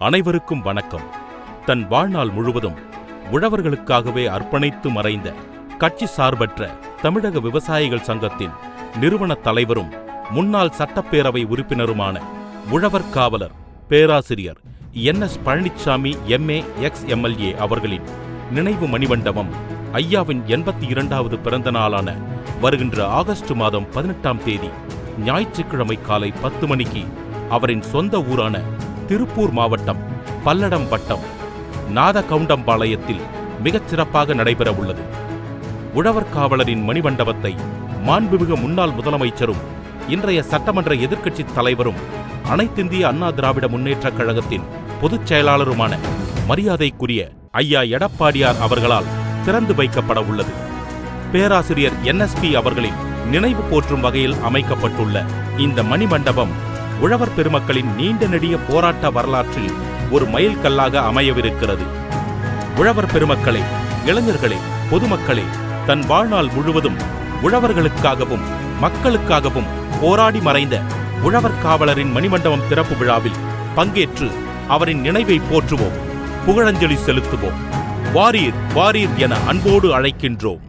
அனைவருக்கும் வணக்கம். தன் வாழ்நாள் முழுவதும் உழவர்களுக்காகவே அர்ப்பணித்து மறைந்த கட்சி சார்பற்ற தமிழக விவசாயிகள் சங்கத்தின் நிறுவன தலைவரும் முன்னாள் சட்டப்பேரவை உறுப்பினருமான உழவர் காவலர் பேராசிரியர் N S Palanichamy MA ex MLA அவர்களின் நினைவு மணிமண்டபம் ஐயாவின் எண்பத்தி இரண்டாவது பிறந்த நாளான வருகின்ற ஆகஸ்ட் மாதம் பதினெட்டாம் தேதி ஞாயிற்றுக்கிழமை காலை பத்து மணிக்கு அவரின் சொந்த ஊரான திருப்பூர் மாவட்டம் பல்லடம் வட்டம் நாதகவுண்டம்பாளையத்தில் மிகச் சிறப்பாக நடைபெற உள்ளது. உழவர் காவலரின் மணிமண்டபத்தை மாண்புமிகு முன்னாள் முதலமைச்சரும் இன்றைய சட்டமன்ற எதிர்க்கட்சித் தலைவரும் அனைத்திந்திய அண்ணா திராவிட முன்னேற்றக் கழகத்தின் பொதுச் செயலாளருமான மரியாதைக்குரிய ஐயா எடப்பாடியார் அவர்களால் திறந்து வைக்கப்பட உள்ளது. பேராசிரியர் என்எஸ்பி அவர்களின் நினைவு போற்றும் வகையில் அமைக்கப்பட்டுள்ள இந்த மணிமண்டபம் உழவர் பெருமக்களின் நீண்ட நெடிய போராட்ட வரலாற்றில் ஒரு மைல்கல்லாக அமையவிருக்கிறது. உழவர் பெருமக்களே இளைஞர்களே பொதுமக்களே தன் வாழ்நாள் முழுவதும் உழவர்களுக்காகவும் மக்களுக்காகவும் போராடி மறைந்த உழவர் காவலரின் மணிமண்டபம் திறப்பு விழாவில் பங்கேற்று அவரின் நினைவை போற்றுவோம். புகழஞ்சலி செலுத்துவோம். வாரீர் வாரீர் என அன்போடு அழைக்கின்றோம்.